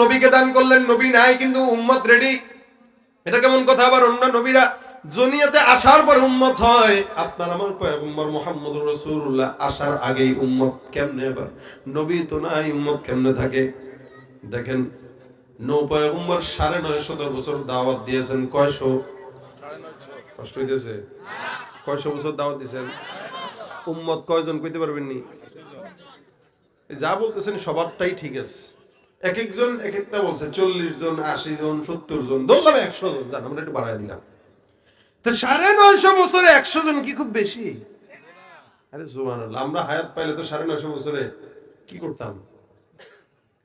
নবীকে দান করলেন, নবী নাই কিন্তু উম্মত রেডি এটা কেমন কথা আবার অন্য নবীরা? আসার পর উম্মত হয়। আপনার আমার মোহাম্মদ রসুল্লাহ আসার আগেই উম্মত কেমনে আবার নবী তো নাই, উম্মত কেমনে থাকে? দেখেন সাড়ে বছর দাওয়াত দিয়েছেন কষ্ট কয়শো বছর দাওয়াত দিয়েছেন? কইতে যা বলতেছেন সবারটাই ঠিক আছে। এক একজন এক একটা বলছে চল্লিশ জন আশি জন সত্তর জন ধরলাম একশো জন। জান আমরা একটু বাড়াই দিলাম। তো সাড়ে নয়শো বছরে একশো জন কি খুব বেশি? আরে আমরা হায়াত পাইলে তো সাড়ে নয়শো বছরে কি করতাম?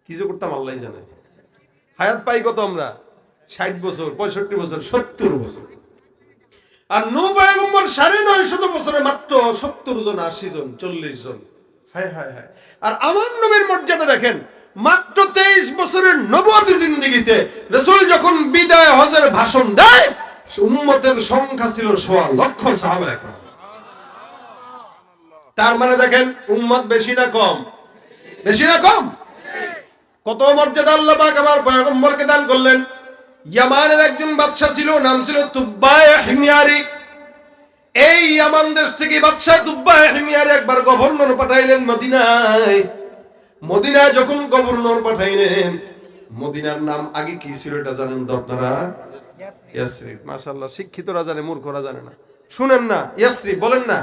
কি যে করতাম আল্লাহ জানে। হায়াত পাই কত আমরা? ষাট বছর পঁয়ষট্টি বছর সত্তর বছর। আর নৌ পয়গম্বর সাড়ে নয় শত বছরে মাত্র সত্তর জন আশি জন চল্লিশ জন। হায় হায় হায়। আর আমার নবীর মর্যাদা দেখেন মাত্র তেইশ বছরের নবতী জিন্দিগিতে রসুল যখন বিদায় হজের ভাষণ দেয় উম্মতের সংখ্যা ছিল সোয়া লক্ষ সাহাবা তার মানে দেখেন, উম্মত বেশি না কম? বেশি না কম? কত মর্যাদা আল্লাহ পাক আমার পয়গম্বরকে দান করলেন। ইয়ামানের একজন ছিল, নাম ছিল হিমিয়ারি। এই ইয়ামান দেশ থেকে বাদশা তুব্বায় হিমিয়ারি একবার গভর্নর পাঠাইলেন মদিনায়। মদিনায় যখন গভর্নর পাঠাইলেন, মদিনার নাম আগে কি ছিল এটা জানেন তো আপনারা? ইয়াসরিফ, মাশাআল্লাহ, শিক্ষিতরা জানে, মূর্খরা জানে না। শুনেন না, ইয়াসরিফ, বলেন না।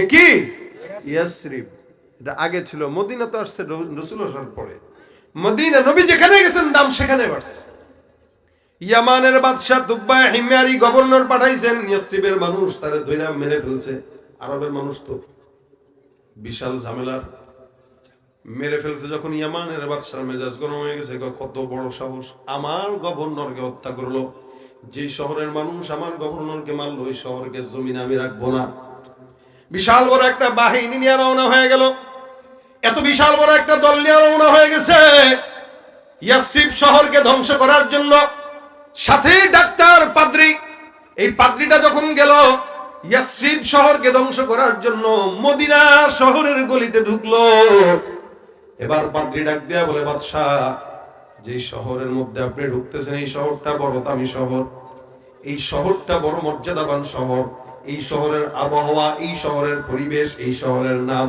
এ কি? ইয়াসরিফ, এটা আগে ছিল, মদিনা তো আসছে রসুল আসার পরে। মদিনা নবী যেখানে গেছেন, দাম সেখানে বাড়ছে। ইয়ামানের বাদশাহ দুব্বা হিমিয়ারি গভর্নর পাঠাইছেন ইয়াসরিবের মানুষ তারে ধইরা মেরে ফেলছে। আরবের মানুষ তো, বিশাল ঝামেলার। মেরে ফেলছে যখন ইয়ামানের বাদশার মেজাজ গরম হয়ে গেছে কত বড় সাহস। আমার গভর্নরকে হত্যা করল। যে শহরের মানুষ আমার গভর্নরকে মারলো, ওই শহরকে জমিন আমি রাখব না। বিশাল বড় একটা বাহিনী নিয়ে রওনা হয়ে গেল। এত বিশাল বড় একটা দল নিয়ে রওনা হয়ে গেছে। ইয়াসরিফ শহরকে ধ্বংস করার জন্য সাথে ডাক্তার পাদ্রি, এই পাদ্রিটা যখন গেল ইয়াসরিফ শহরকে ধ্বংস করার জন্য মদিনা শহরের গলিতে ঢুকলো। এবার পাদ্রি ডাক দেয়া বলে, বাদশাহ যে শহরের মধ্যে আপনি ঢুকতেছেন, এই শহরটা বড় দামি শহর। এই শহরটা বড় মর্যাদাবান শহর। এই শহরের আবহাওয়া, এই শহরের পরিবেশ, এই শহরের নাম।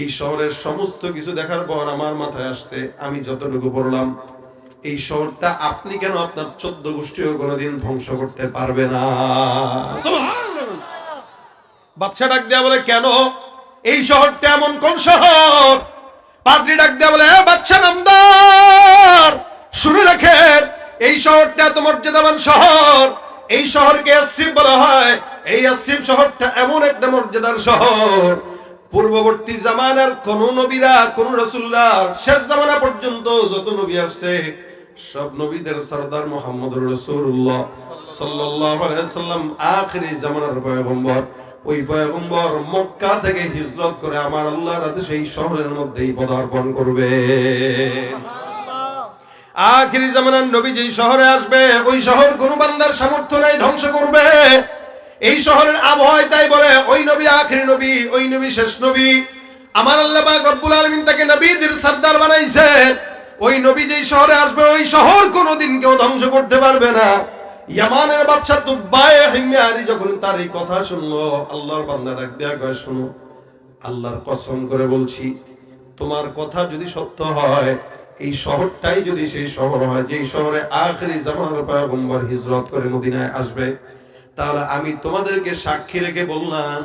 এই শহরের সমস্ত কিছু দেখার পর আমার মাথায় আসছে, আমি যতটুকু পড়লাম, এই শহরটা আপনি কেন আপনার চোদ্দ গোষ্ঠীও কোনোদিন ধ্বংস করতে পারবে না? বাদশা ডাক দেয়া বলে, কেন? এই শহরটা এমন কোন শহর? পাদ্রি ডাক দেয়া বলে, "এ বাদশা নামদার, শুনে রাখেন এই শহরটা এত মর্যাদাবান শহর। এই শহরকে আসিফ বলা হয়। এই আসিফ শহরটা এমন একটা মর্যাদার শহর। পূর্ববর্তী জামানার কোন নবীরা, কোন রসুল্লাহ শেষ জামানা পর্যন্ত যত নবী আসছে, সব নবীদের সরদার মোহাম্মদ রসুল্লাহ সাল্লাল্লাহু আলাইহি সাল্লাম আখিরি জামানার পয়গম্বর ওই পয়গম্বর মক্কা থেকে হিজরত করে আমার আল্লাহর আদেশে এই শহরের মধ্যেই পদার্পণ করবে। আখিরি জামানার নবী যেই শহরে আসবে, ওই শহর কোন বান্দার সামর্থ্য নাই, ধ্বংস করবে। এই শহরের আবহাওয়ায় তাই বলে, ওই নবী আখিরি নবী, ওই নবী শেষ নবী। আমার আল্লাহ পাক রব্বুল আলামিন তাকে নবীদের সর্দার বানাইছে। ওই নবী যেই শহরে আসবে, ওই শহর কোনোদিন কেউ ধ্বংস করতে পারবে না। ইয়ামানের বাদশা তুব্বায়ে হিমিয়ারি যখন তার এই কথা শুনলো, আল্লাহর বান্দা ডাক দেয়া কয়, শুনো, আল্লাহর কসম করে বলছি, তোমার কথা যদি সত্য হয়, এই শহরটাই যদি সেই শহর হয়, যেই শহরে আখরি জামানার পয়গম্বর হিজরত করে মদিনায় আসবে, তাহলে আমি তোমাদেরকে সাক্ষী রেখে বললাম,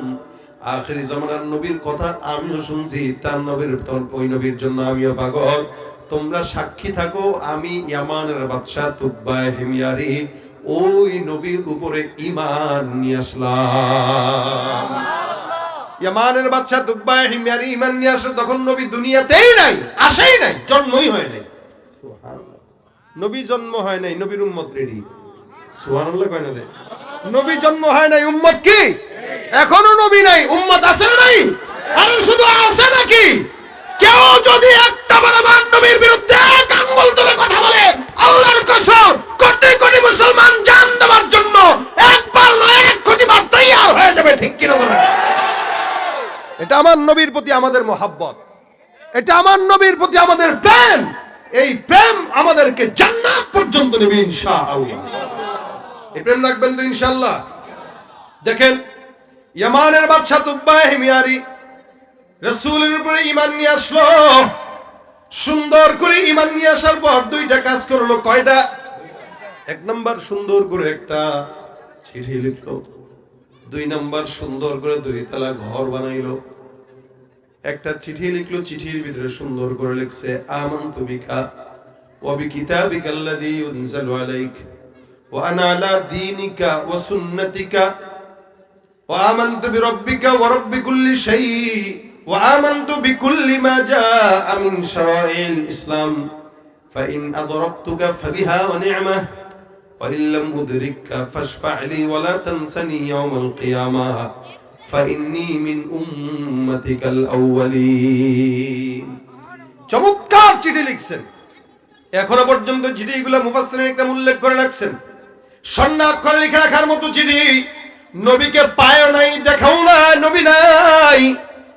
আখরি জামানার নবীর কথা আমিও শুনছি, তার নবীর ওই নবীর জন্য আমিও পাগল। তোমরা সাক্ষী থাকো, আমি ইয়ামানের বাদশাহ তুব্বায় হেমিয়ারি ওই নবীর উপরে ইমান নিয়ে আসলাম। ইয়ামানের বাদশা দুব্বায় হিমিয়ারি ইমান নিয়ে আসে তখন নবী দুনিয়াতেই নাই আসেই নাই জন্মই হয় নাই। নবী জন্ম হয় নাই নবীর উম্মত রেডি সুবহানাল্লাহ কয় না নবী জন্ম হয় নাই উম্মত কি? এখনও নবী নাই উম্মত আছে না নাই? আরে শুধু আছে নাকি? কেউ যদি একটা বারবার নবীর বিরুদ্ধে এক আঙ্গুল তুলে কথা বলে আল্লাহর কসম কোটি কোটি মুসলমান জান দেওয়ার জন্য একবার নয় এক কোটি বার তৈয়ার হয়ে যাবে, ঠিক কিনা এটা আমার নবীর প্রতি আমাদের মোহাব্বত। এটা আমার নবীর প্রতি আমাদের প্রেম। এই প্রেম আমাদেরকে জান্নাত পর্যন্ত নেবে ইনশাআল্লাহ। এই প্রেম রাখবেন তো ইনশাআল্লাহ। দেখেন, ইয়ামানের বাদশা তুব্বা হিমিয়ারি রসুলের উপরে ইমান নিয়ে আসলো। সুন্দর করে ইমান নিয়ে আসার পর দুইটা কাজ করল। কয়টা? এক নাম্বার সুন্দর করে একটা চিঠি লিখলো দুই নাম্বার সুন্দর করে দুই তালা ঘর বানাইলো একটা চিঠি লিখলো চিঠির ভিতরে সুন্দর করে লিখছে আমান্তু বিকা ওয়া বিকিতাবিকা আল্লাযী ইউনজালু আলাইক ওয়া আনা আলা দীনিকা ওয়া সুন্নাতিকা وآمنت بربك ورب كل شيء وآمنت بكل ما جاء من شرائع الإسلام فإن أدركتك فبها ونعمة وإن لم أدركك فاشفع لي ولا تنسني يوم القيامة فإني من أمتك الأولين চমৎকার চিঠি লিখছেন এখনো পর্যন্ত চিঠিগুলো মুফাসসিরিন একটা উল্লেখ করে রাখছেন স্বর্ণাক্ষরে লিখে রাখার মতো চিঠি নবীকে পায়ও নাই দেখাও না নবী নাই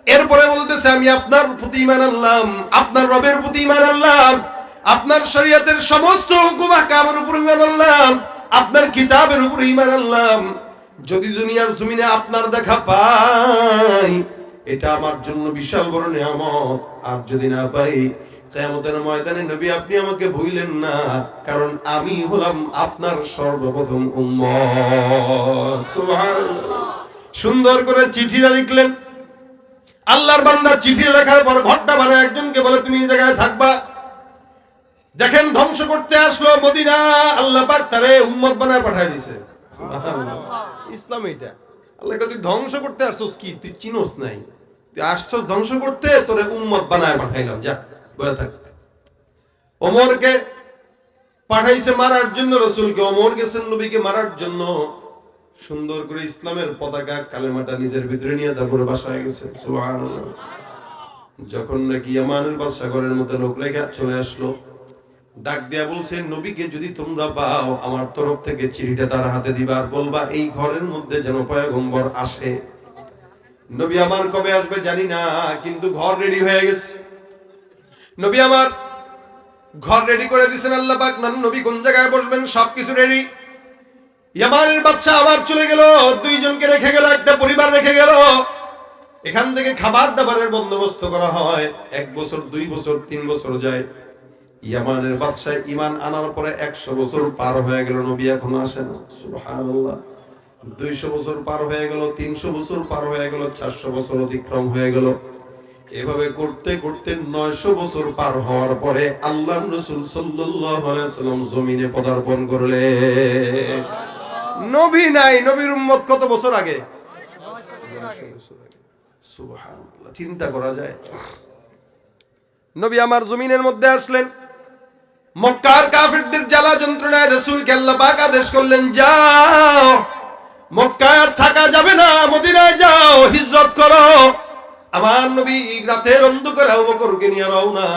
এরপরে বলতেছে আমি আপনার প্রতি ইমান আনলাম আপনার রবের প্রতি ইমান আনলাম আপনার শরীয়তের সমস্ত হুকুম আহকামের উপর ইমান আনলাম, আপনার কিতাবের উপর ইমান আনলাম। যদি দুনিয়ার জমিনে আপনার দেখা পাই, এটা আমার জন্য বিশাল বড় নিয়ামত। আর যদি না পাই, কেয়ামতের ময়দানে নবী আপনি আমাকে ভুললেন না, কারণ আমি হলাম আপনার সর্বপ্রথম উম্মত। সুন্দর করে চিঠিটা লিখলেন। আল্লাহর বান্দা চিঠি লেখার পর ঘরটা বানায় একজনকে বলে, তুমি এই জায়গায় থাকবা? দেখেন ধ্বংস করতে আসলো মদিনা আল্লাহ পাক তারে উম্মত বানায় পাঠায় দিছে। ইসলাম এটা আল্লাহ তুই ধ্বংস করতে আসছস কি? তুই চিনোস নাই। তুই আসছস ধ্বংস করতে তোরে উম্মত বানায় পাঠাইলাম যা বয়ে থাক। ওমরকে পাঠাইছে মারার জন্য রসুলকে ওমর গেছেন নবীকে মারার জন্য। সুন্দর করে ইসলামের পতাকা কালেমাটা নিজের ভিতরে নিয়ে তারপরে বাসায় গেছে। সুবহানাল্লাহ। যখন নাকি ইয়ামানের বাদশা ঘরের মধ্যে লোক রেখে চলে আসলো ডাক দিয়া বলছেন, নবীকে যদি তোমরা পাও, আমার তরফ থেকে চিঠিটা তার হাতে দিবার বলবা, এই ঘরের মধ্যে যেন পয়গম্বর আসে। নবী আমার কবে আসবে জানি না, কিন্তু ঘর রেডি হয়ে গেছে। নবী আমার ঘর রেডি করে দিছেন আল্লাহ পাক। নাম নবী কোন জায়গায় বসবেন? সবকিছু রেডি ইয়ামানের বাচ্চা আবার চলে গেল, দুইজনকে রেখে গেল, একটা পরিবার রেখে গেল। এখান থেকে খাবার দাবারের বন্দোবস্ত করা হয়, এক বছর, দুই বছর, তিন বছর যায়। ইয়ামানের বাদশাহ ইমান আনার পরে একশো বছর পার হয়ে গেল, নবী এখনও আসে না। দুইশো বছর পার হয়ে গেল, তিনশো বছর পার হয়ে গেল, চারশো বছর অতিক্রম হয়ে গেল। এভাবে করতে করতে নয়শো বছর পার হওয়ার পরে আল্লাহ রসুল সাল্লাম জমিনে পদার্পণ করলে নবী নাই, নবীর উম্মত কত বছর আগে? চিন্তা করা যায়। নবী আমার জমিনের মধ্যে আসলেন। মক্কার কাফিরদের জ্বালা যন্ত্রণায় রসুলকে আল্লাহ পাক আদেশ করলেন, যাও, মক্কায় আর থাকা যাবে না, মদিনায় যাও, হিজরত করো। আমার নবী রাতের অন্ধকারে আবু বকরকে নিয়ে রওনা।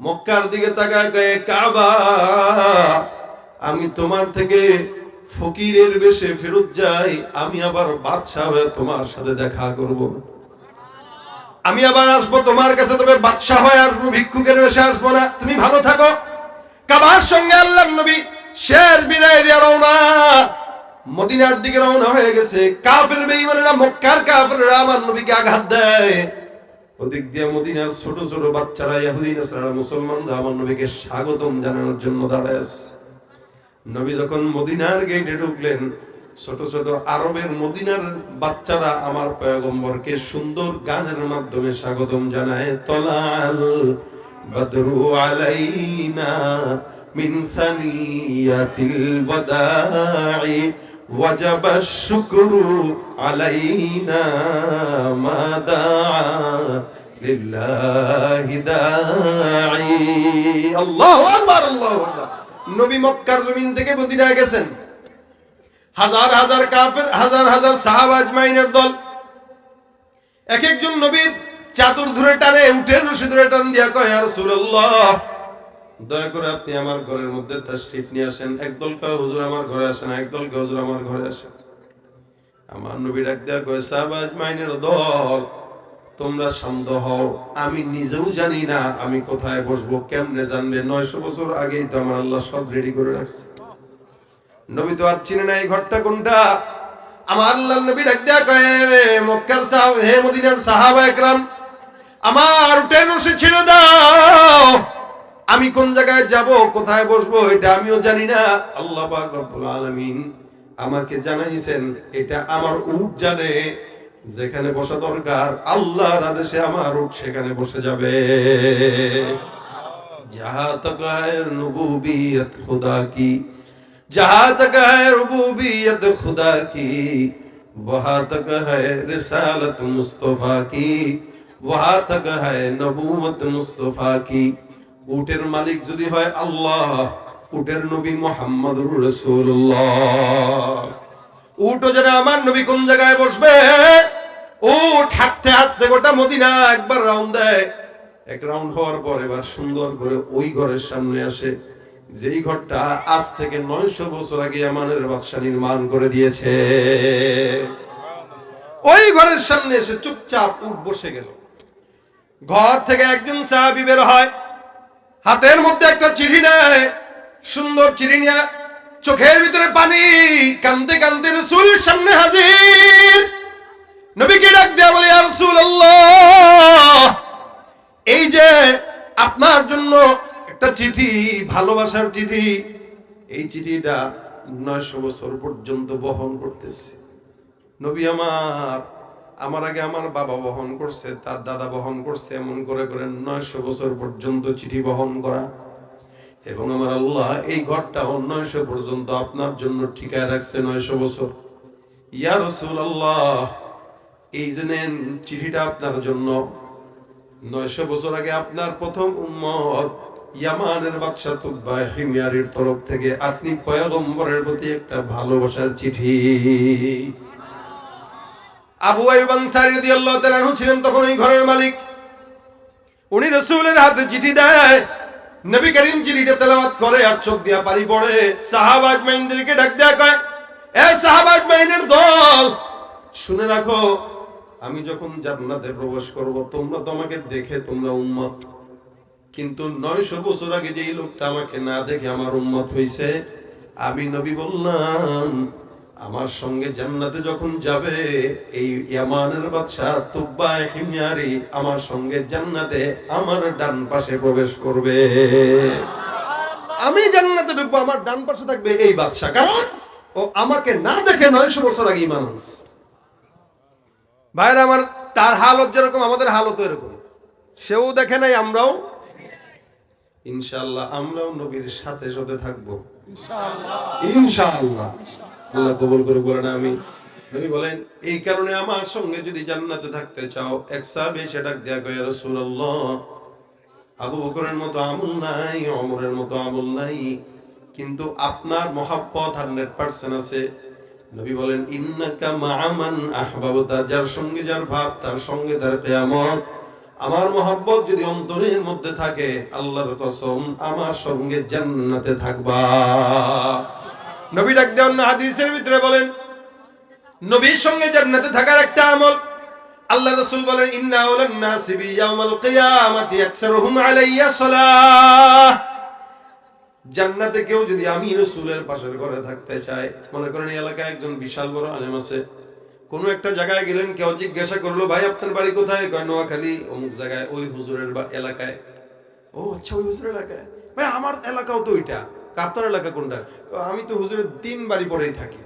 মক্কার দিকে তাকায় কয়ে, কাবা, আমি তোমার থেকে ফকিরের বেশে ফেরত যাই, আমি আবার বাদশাহ হয়ে তোমার সাথে দেখা করব। আমি আবার আসব তোমার কাছে, তবে বাদশাহ হয়ে আসব, ভিক্ষুকের বেশে আসব না। তুমি ভালো থাকো। কাবার সঙ্গে আল্লাহ নবী শেষ বিদায় দিয়ে রওনা। মদিনার দিকে রওনা হয়ে গেছে। কাফের বেঈমানেরা, মক্কার কাফেররা আমার নবীকে আঘাত দেয়। ওদিক দিয়ে মদিনার ছোট ছোট বাচ্চারা ইহুদি নাসারা মুসলমানরা আমার নবীকে স্বাগতম জানানোর জন্য দাঁড়ায় নবী যখন মদিনার গেটে ঢুকলেন, ছোট ছোট আরবের মদিনার বাচ্চারা আমার পয়গম্বরকে সুন্দর গানের মাধ্যমে স্বাগতম জানায়, তলাল। বদরু আলাইনা মিন সানিয়াতিল ওয়াদাই وجب الشكر علينا ما دعا لله داعي الله اكبر الله اكبر নবী মক্কার জমিন থেকে মদিনায় গেছেন হাজার হাজার কাফের হাজার হাজার সাহাবা আজমাইনের দল এক একজন নবীর চাদর ধরে টানে, উঠে রশি ধরে টান দিয়া কয় আর রাসূলুল্লাহ, দয়া করে আপনি আমার ঘরের মধ্যে তাশরিফ নিয়ে আসেন। একদল কয়, হুজুর আমার ঘরে আসেন একদল কয়, হুজুর আমার ঘরে আসেন আমার নবী ডাক দেয়া কয়, সাহাবা আজমাইনের দল, তোমরা শান্ত হও। আমি নিজেও জানি না আমি কোথায় বসবো, কেমনে জানবে? নয়শো বছর আগেই তো আমার আল্লাহ সব রেডি করে রাখছে। নবী তো আর চিনে না এই ঘরটা কোনটা। আমার আল্লাহ নবী ডাক দেয়া কয়ে মক্কার সাহাব হে মদিনার সাহাবা একরাম আমার উটের রশি ছেড়ে দাও আমি কোন জায়গায় যাব কোথায় বসবো এটা আমিও জানি না আল্লাহ পাক রব্বুল আলামিন আমাকে জানাইছেন এটা আমার উট জানে যেখানে বসা দরকার আল্লাহর আদেশে আমার উট সেখানে বসে যাবে जहाँ तक है नबूबियत खुदा की जहाँ तक है रबूबियत खुदा की वहाँ तक है रिसालत मुस्तफ़ा की وہاں تک ہے نبوت مصطفیٰ উটের মালিক যদি হয় আল্লাহ, উটের নবী মোহাম্মদ রসুল্লাহ উট যেন আমার নবী কোন জায়গায় বসবে? উট হাঁটতে হাঁটতে গোটা মদিনা একবার রাউন্ড দেয়। এক রাউন্ড হওয়ার পর এবার সুন্দর করে ওই ঘরের সামনে আসে, যেই ঘরটা আজ থেকে নয়শো বছর আগে আমানের বাদশাহ নির্মাণ করে দিয়েছে। ওই ঘরের সামনে এসে চুপচাপ উঠ বসে গেল। ঘর থেকে একজন সাহাবি বের হয়, হাতের মধ্যে একটা চিঠি নেয়, সুন্দর চিঠি নিয়ে চোখের ভিতরে পানি কান্দতে কান্দতে রসুলের সামনে হাজির। নবীকে ডাক দেয়া বলে রসুল এই যে আপনার জন্য একটা চিঠি, ভালোবাসার চিঠি, এই চিঠিটা নয়শো বছর পর্যন্ত বহন করতেছে। নবী আমার আমার আগে আমার বাবা বহন করছে, তার দাদা বহন করছে, এমন করে করে নয়শো বছর পর্যন্ত চিঠি বহন করা। এবং আমার আল্লাহ এই ঘরটা নয়শো পর্যন্ত আপনার জন্য ঠিকায় রাখছে নয়শো বছর। ইয়া রসুল আল্লাহ এই যে চিঠিটা আপনার জন্য, নয়শো বছর আগে আপনার প্রথম উম্মত ইয়ামানের বাদশা তুব্বা হিমিয়ারির তরফ থেকে, আপনি পয়গম্বরের প্রতি একটা ভালোবাসার চিঠি। আবু আইয়ুব আনসারী রাদিয়াল্লাহু তাআলা ছিলেন তখন ওই ঘরের মালিক। উনি রাসূলের হাতে চিঠি দেয়। নবী করিম চিঠিটা তেলাওয়াত করে আর চোখ দিয়া পানি পড়ে। সাহাবা আজমাইনদেরকে ডাক দেয়া কয়, এ সাহাবা আজমাইনের দল, শুনে রাখো, আমি যখন জান্নাতে প্রবেশ করব, তোমরা তো আমাকে দেখে তোমরা উম্মত। কিন্তু নয়শো বছর আগে যেই লোকটা আমাকে না দেখে আমার উম্মত হইছে, আমি নবী বললাম আমার সঙ্গে জান্নাতে যখন যাবে এই ইয়ামানের বাদশাহ তুব্বা হিময়ারি আমার সঙ্গে জান্নাতে আমার ডান পাশে প্রবেশ করবে। আমি জান্নাতে ঢুকবো আমার ডান পাশে থাকবে এই বাদশাহ। কারণ ও আমাকে না দেখে নয়শো বছর আগে ইমান আনছে। ভাইরা আমার তার হালত যেরকম আমাদের হালত এরকম। সেও দেখে নাই আমরাও। ইনশাল্লাহ আমরাও নবীর সাথে সাথে থাকব। ইনশাআল্লাহ। আল্লাহ কবুল করে বলেন আমি নবী বলেন, এই কারণে আমার সঙ্গে যদি জান্নাতে থাকতে চাও, এক সাহাবী সেটা দেয়া গয়া রাসূলুল্লাহ, আবু বকরের মতো আমল নাই অমরের মতো আমল নাই, কিন্তু আপনার মহাব্বত হান্ড্রেড পার্সেন্ট আছে। নবী বলেন, ইন্নাকা মাআমান আহবাবতা, যার সঙ্গে যার ভাব, তার সঙ্গে তার কিয়ামত। আমার মহব্বত যদি অন্তরের মধ্যে থাকে, আল্লাহর কসম, আমার সঙ্গে জান্নাতে থাকবা। নবী ডাক দেওয়ার হাদিসের ভিতরে বলেন, নবীর সঙ্গে জান্নাতে থাকার একটা আমল। আল্লাহ রসুল বলেন, ইন্না জান্নাতে কেউ যদি আমি রসুলের পাশের ঘরে থাকতে চায়, মনে করেন এই এলাকায় একজন বিশাল বড় আলেম আছে, কোনো একটা জায়গায় গেলেন, কেউ জিজ্ঞাসা করল, ভাই, আপনার বাড়ি কোথায়? কয়, নোয়াখালী, অমুক জায়গায়, ওই হুজুরের এলাকায়। ও আচ্ছা ওই হুজুরের এলাকায়? ভাই, আমার এলাকাও তো ওইটা। আপনার এলাকা কোনটা? আমি তো হুজুরের তিন বাড়ি পরেই থাকি।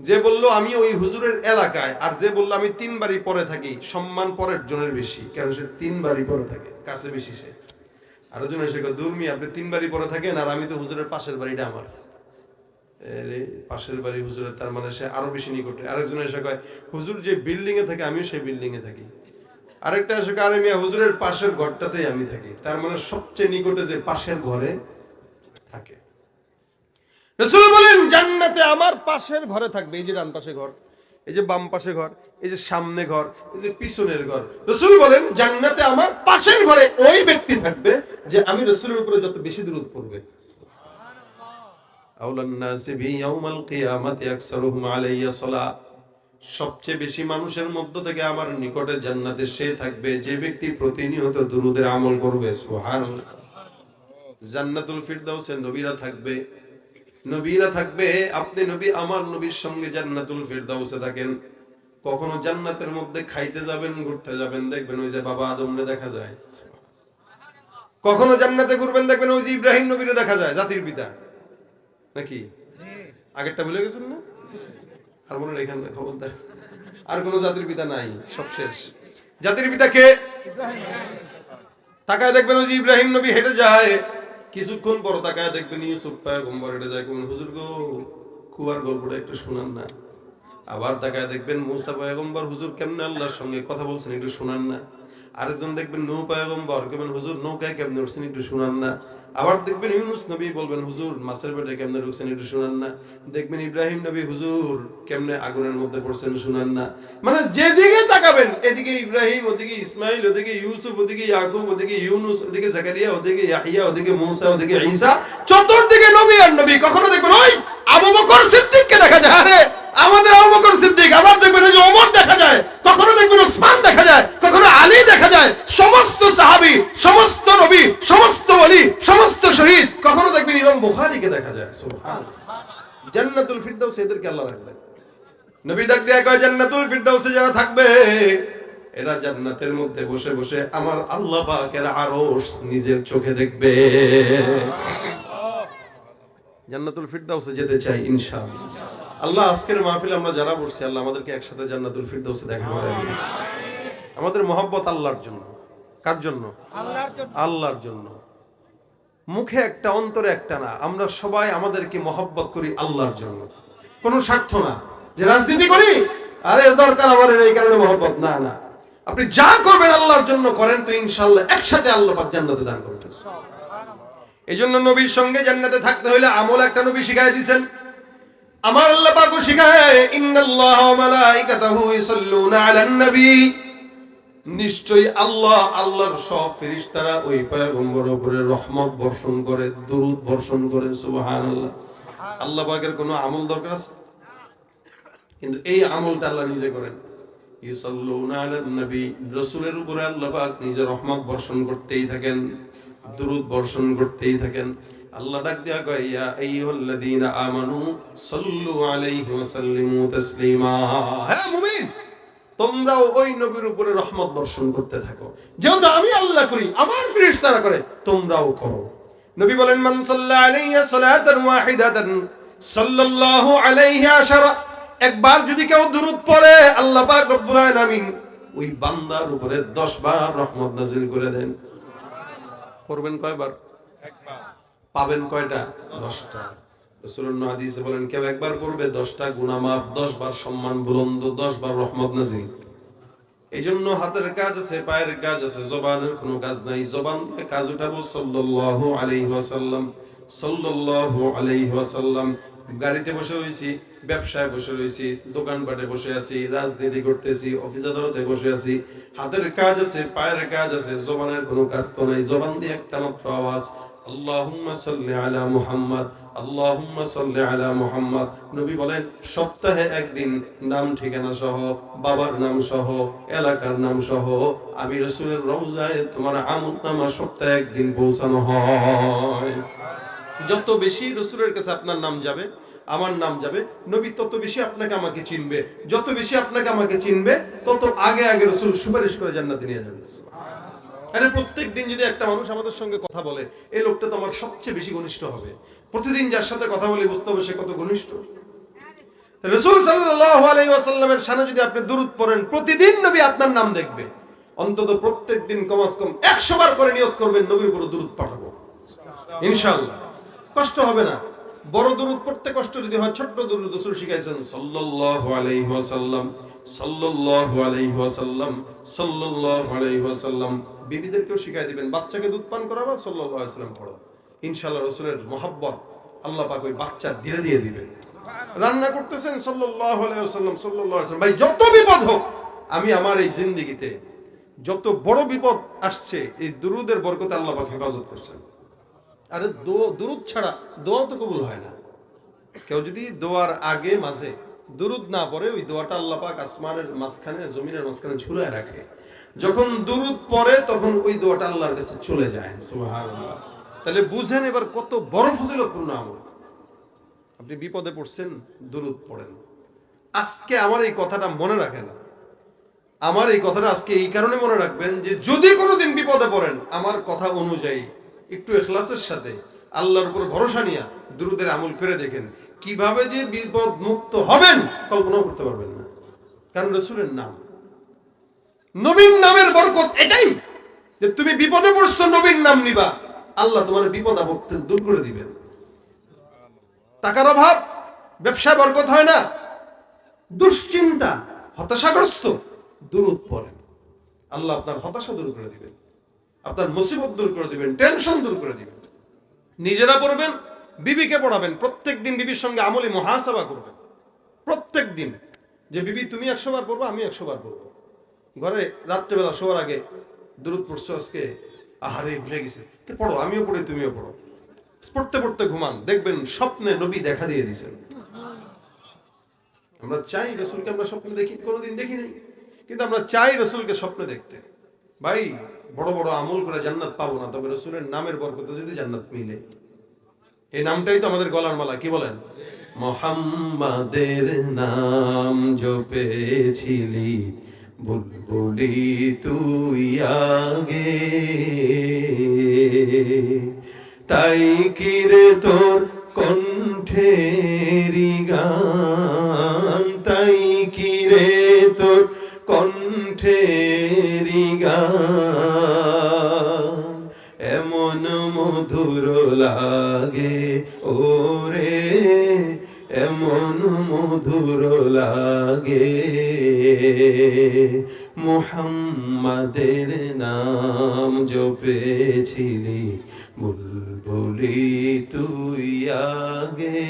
যে বলল আমি ওই হুজুরের এলাকায় আর যে বলল আমি তিন বাড়ি পরে থাকি সম্মান পরের জনের বেশি। কেন সে তিন বাড়ি পরে থাকে? কাছে বেশি সে। আরও জন এসে কয়, দূর মিয়া আপনি তিন বাড়ি পরে থাকেন আর আমি তো হুজুরের পাশের বাড়িটা আমার। পাশের বাড়ি হুজুরের তার মানে সে আরও বেশি নিকটে। আরেকজন এসে কয় হুজুর যে বিল্ডিং এ থাকে আমিও সেই বিল্ডিং এ থাকি। আরেকটা এসে কয়, আরে মিয়া হুজুরের পাশের ঘরটাতেই আমি থাকি। তার মানে সবচেয়ে নিকটে যে পাশের ঘরে থাকে। রসুল বলেন, জান্নাতে আমার পাশের ঘরে থাকবে। এই যে ডান পাশে ঘর, এই যে বাম পাশে ঘর, এই যে সামনে ঘর, এই যে পিছনের ঘর। রসুল বলেন, জান্নাতে আমার পাশের ঘরে ওই ব্যক্তি থাকবে যে আমি রসুলের উপরে যত বেশি দূরত পড়বে। সবচেয়ে বেশি মানুষের মধ্য থেকে আমার নিকটে জান্নাতে সে থাকবে যে ব্যক্তি প্রতিনিয়ত দুরুদের আমল করবে। জান্নাতুল ফিরদাউসে নবীরা থাকবে। নবীরা থাকবে আপনি নবী আমার নবীর সঙ্গে জান্নাতুল ফিরদাউসে থাকেন। কখনো জান্নাতের মধ্যে খাইতে যাবেন ঘুরতে যাবেন দেখবেন ওই যে বাবা আদমরে দেখা যায়। কখনো জান্নাতে ঘুরবেন দেখবেন ওই যে ইব্রাহিম নবীরে দেখা যায় জাতির পিতা। নাকি? আগেরটা ভুলে গেছেন না? আর মনে রেখেন না, খবর দেখ আর কোনো জাতির পিতা নাই সব শেষ। জাতির পিতা কে তাকায় দেখবেন ওই যে ইব্রাহিম নবী হেঁটে যায়। কিছুক্ষণ পর তাকায় দেখবেন ইউসুফ পয়গম্বর হেঁটে যায় কোন হুজুর গো কুয়ার গল্পটা একটু শোনান না। আবার তাকায় দেখবেন মুসা পায়গম্বর, হুজুর কেমনে আল্লাহর সঙ্গে কথা বলছেন একটু শোনান না? আরেকজন দেখবেন নৌ পায়গম্বর কেমন হুজুর নৌকায় কেমনে উঠছেন একটু শোনান না? আবার দেখবেন ইউনুস নবী বলবেন, হুজুর, মাছের পেটে কেমনে ঢুকছেন একটু শোনান না। দেখবেন ইব্রাহিম নবী, হুজুর, কেমনে আগুনের মধ্যে পড়ছেন শোনান না। মানে যেদিকে তাকাবেন, এদিকে ইব্রাহিম, ওদিকে ইসমাইল, ওদিকে ইউসুফ, ওদিকে ইয়াকুব, ওদিকে ইউনুস, ওদিকে জাকারিয়া, ওদিকে ইয়াহিয়া, ওদিকে মুসা, ওদিকে ঈসা, চতুর্দিকে নবী আর নবী কখনো দেখবেন ওই আবু বকর সিদ্দিককে দেখা যায় আরে আমাদের আবু বকর সিদ্দিক আবার দেখবেন এই যে ওমর দেখা যায় কখনো দেখবেন ওসমান দেখা যায় কখনো আলী দেখা যায় সমস্ত সাহাবী সমস্ত নবী সমস্ত ওলি সমস্ত শহীদ কখনো দেখবেন ইমাম বুখারীকে দেখা যায় সুবহানাল্লাহ জান্নাতুল আল্লাহ নবী ডাক দেয়া কয় জান্নাতুল ফিরদাউসে যারা থাকবে এরা জান্নাতের মধ্যে বসে বসে আমার আল্লাহ পাকের আরশ নিজের চোখে দেখবে। জান্নাতুল ফিরদাউসে যেতে চাই ইনশাআল্লাহ। আল্লাহ আজকের মাহফিলে আমরা যারা বসছি আল্লাহ আমাদেরকে একসাথে জান্নাতুল ফিরদাউসে দেখা করে আমাদের মহব্বত আল্লাহর জন্য। কার জন্য। আল্লাহর জন্য। মুখে একটা অন্তরে একটা না। আমরা সবাই আমাদেরকে মহব্বত করি আল্লাহর জন্য। কোনো স্বার্থ না। যে রাজনীতি করি, আরে দরকার আমার এই কারণে মহব্বত, না না। আপনি যা করবেন আল্লাহর জন্য করেন তো ইনশাল্লাহ একসাথে আল্লাহ পাক জান্নাতে দান করবেন। এই জন্য নবীর সঙ্গে জান্নাতে থাকতে হলে আমল একটা নবী শিখাই দিয়েছেন আমার আল্লাহ পাকও শিখায়, ইন্নাল্লাহ ওয়া মালাইকাতাহু ইসাল্লুনা আলান নবী। নিশ্চয়ই আল্লাহ, আল্লাহর সব ফেরেশতারা ওই পয়গম্বর উপরে রহমত বর্ষণ করে, দরুদ বর্ষণ করে, সুবহানাল্লাহ। আল্লাহ পাকের কোনো আমল দরকার আছে? কিন্তু এই আমলটা আল্লাহ নিজে করেন। নবী উপরে আল্লাহ পাক নিজে রহমত বর্ষণ করতেই থাকেন, দরুদ বর্ষণ করতেই থাকেন। আল্লাহ ডাক আমানু আলাইহি তাসলিমা। হ্যাঁ মুমিন, তোমরাও ওই নবীর উপরে রহমত বর্ষণ করতে থাকো। যেহেতু আমি আল্লাহ করি, আমার ফেরেশতারা করে, তোমরাও করো। নবী বলেন, মান সাল্লা আলাইহি সালাতান ওয়াহিদাতান সাল্লাল্লাহু আলাইহি আশারা। একবার যদি কেউ দুরূদ পড়ে, আল্লাহ পাক রব্বুল আলামিন ওই বান্দার উপরে 10 বার রহমত নাজিল করে দেন। পড়বেন কয়বার? একবার পাবেন কয়টা? দশটা। রসুল্লাহ হাদিসে বলেন, কেউ একবার করবে দশটা গুনাহ মাফ, দশ বার সম্মান বুলন্দ, দশ বার রহমত নাজিল এই জন্য হাতের কাজ আছে, পায়ের কাজ আছে, জবানের কোনো কাজ নাই। জবান কাজ উঠাবো, সাল্লাল্লাহু আলাইহি ওয়াসাল্লাম, সাল্লাল্লাহু আলাইহি ওয়াসাল্লাম। গাড়িতে বসে রয়েছি, ব্যবসায় বসে রয়েছি, দোকানপাটে বসে আছি, রাজনীতি করতেছি, অফিস আদালতে বসে আছি। হাতের কাজ আছে, পায়ের কাজ আছে, জবানের কোনো কাজ তো নাই। জবান দিয়ে একটা মাত্র আওয়াজ সাল্লি আলা মুহাম্মদ সাল্লি আলা মুহাম্মদ। নবী বলেন, সপ্তাহে একদিন নাম ঠিকানা সহ, বাবার নাম সহ, এলাকার নাম সহ, আমি রসুলের তোমার নামা সপ্তাহে একদিন পৌঁছানো হয়। যত বেশি রসুলের কাছে আপনার নাম যাবে, আমার নাম যাবে, নবী তত বেশি আপনাকে আমাকে চিনবে। যত বেশি আপনাকে আমাকে চিনবে, তত আগে আগে রসুল সুপারিশ করে জান্নাতে নিয়ে যাবে। আরে প্রত্যেক দিন যদি একটা মানুষ আমাদের সঙ্গে কথা বলে, এই লোকটা তো আমার সবচেয়ে বেশি ঘনিষ্ঠ হবে। প্রতিদিন যার সাথে কথা বলে বুঝতে হবে সে কত ঘনিষ্ঠ। রসুল সামনে যদি আপনি পড়েন, প্রতিদিন নবী আপনার নাম দেখবে। অন্তত প্রত্যেক দিন কমাস কম 100 বার করে নিয়ত করবেন, নবীর উপর পাঠাবো। ইনশাআল্লাহ। কষ্ট হবে না। বড় দুরূদ পড়তে কষ্ট যদি হয়, ছোট্ট দুরূদ রাসূল শিখাইছেন সাল্লাল্লাহু আলাইহি ওয়াসাল্লাম। শিখাই যত বিপদ হোক, আমি আমার এই জিন্দেগিতে যত বড় বিপদ আসছে, এই দুরুদের বরকতে আল্লাহ পাক হেফাজত করছেন। আরে দো দুরুদ ছাড়া দোয়া তো কবুল হয় না। কেউ যদি দোয়ার আগে, মাঝে দুরুদ না পড়ে ওই দোয়াটা আল্লাহ পাক আসমানের মাঝখানে, জমিনের মাঝখানে ঝুলায় রাখে। যখন দুরুদ পড়ে, তখন ওই দোয়াটা আল্লাহর কাছে চলে যায়। তাহলে বুঝেন এবার কত বড় ফজিলতপূর্ণ আমল আপনি বিপদে পড়ছেন, দুরুদ পড়েন। আজকে আমার এই কথাটা মনে রাখেন। আমার এই কথাটা আজকে এই কারণে মনে রাখবেন যে যদি কোনোদিন বিপদে পড়েন, আমার কথা অনুযায়ী, একটু এখলাসের সাথে আল্লাহর উপর ভরসা নিয়ে দুরুদের আমল করে দেখেন। কীভাবে যে বিপদ মুক্ত হবেন, কল্পনাও করতে পারবেন না। কারণ রসুলের নাম। নবীন নামের বরকত এটাই যে তুমি বিপদে পড়ছো নবীন নাম নিবা। আল্লাহ তোমার বিপদ আপদ দূর করে দিবেন। টাকার অভাব, ব্যবসায় বরকত হয় না। দুশ্চিন্তা, হতাশাগ্রস্ত দূরত পড়েন। আল্লাহ আপনার হতাশা দূর করে দিবেন। আপনার মুসিবত দূর করে দিবেন, টেনশন দূর করে দিবেন। নিজেরা পড়বেন, বিবিকে পড়াবেন। প্রত্যেক দিন বিবির সঙ্গে আমলি মহাসভা করবেন। প্রত্যেক দিন যে বিবি, তুমি একশো বার পড়ব, আমি একশো বার পড়ব। ঘরে রাত্রেবেলা শোয়ার আগে দূরত পড়ছো আজকে? আহারে, ভুলে গেছে। পড়ো, আমিও পড়ি, তুমিও পড়ো। পড়তে পড়তে ঘুমান। দেখবেন স্বপ্নে নবী দেখা দিয়ে দিছেন। আমরা চাই রসুলকে আমরা স্বপ্নে দেখি, কোনোদিন দেখি নাই। কিন্তু আমরা চাই রসুলকে স্বপ্নে দেখতে। ভাই, বড় বড় আমল করে জান্নাত পাবো না, তবে রসুলের নামের বরকতে যদি জান্নাত মিলে। এই নামটাই তো আমাদের গলার মালা, কি বলেন? মোহাম্মদের নাম জপেছিলি বুলবুলি তুই আগে। তাই কিরে তোর কণ্ঠেরি গান? তাই কিরে তোর কণ্ঠেরি গান এমন মধুর লাগে, ওরে, এমন মধুর লাগে। মুহাম্মাদের নাম জপেছিলি, বুলবুলি তুই আগে।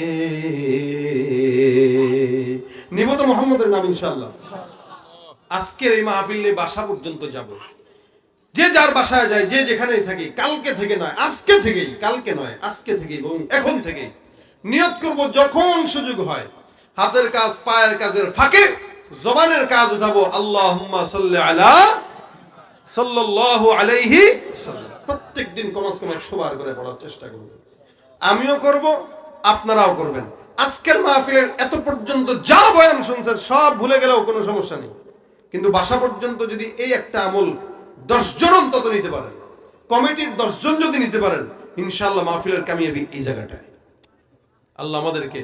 নিব তো মোহাম্মদের নাম, ইনশাআল্লাহ। আজকের এই মাহফিল বাসা পর্যন্ত যাব। যে যার বাসায় যায়, যে যেখানেই থাকি, কালকে থেকে নয়, আজকে থেকেই, কালকে নয়, আজকে থেকেই এখন থেকেই নিয়ত করব যখন সুযোগ হয়। হাতের কাজ, পায়ের কাজের ফাঁকে জবানের কাজ উঠাবো। সাল্লি আলা সাল্লাল্লাহু আলাইহি সাল্লাম। প্রত্যেকদিন কমাস কম একশো বার করে পড়ার চেষ্টা করব। আমিও করব, আপনারাও করবেন। আজকের মাহফিলের এত পর্যন্ত যা বয়ান শুনছেন সব ভুলে গেলেও কোনো সমস্যা নেই। কিন্তু বাসা পর্যন্ত যদি এই একটা আমল দশজন অন্তত নিতে পারেন, কমিটির দশজন যদি নিতে পারেন ইনশাল্লাহ মাহফিলের কামিয়াবি এই জায়গাটায়। আল্লাহ আমাদেরকে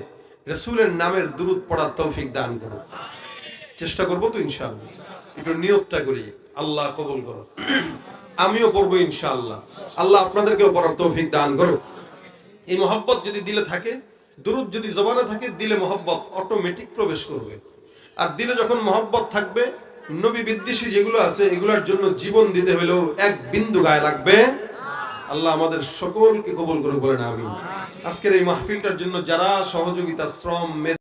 রসুলের নামের দুরুদ পড়ার তৌফিক দান করুন চেষ্টা করব তো ইনশাল্লাহ একটু নিয়তটা করি। আল্লাহ কবল করো আমিও পড়ব ইনশাআল্লাহ। আল্লাহ আপনাদেরকেও পড়ার তৌফিক দান করো এই মহব্বত যদি দিলে থাকে, দুরুদ যদি জবানে থাকে, দিলে মহব্বত অটোমেটিক প্রবেশ করবে। আর দিলে যখন মহব্বত থাকবে নবী বিদ্বেষী যেগুলো আছে, এগুলোর জন্য জীবন দিতে হলেও এক বিন্দু গায়ে লাগবে। আল্লাহ আমাদের সকলকে কবল করে বলেন আমি আজকের এই মাহফিলটার জন্য যারা সহযোগিতা, শ্রম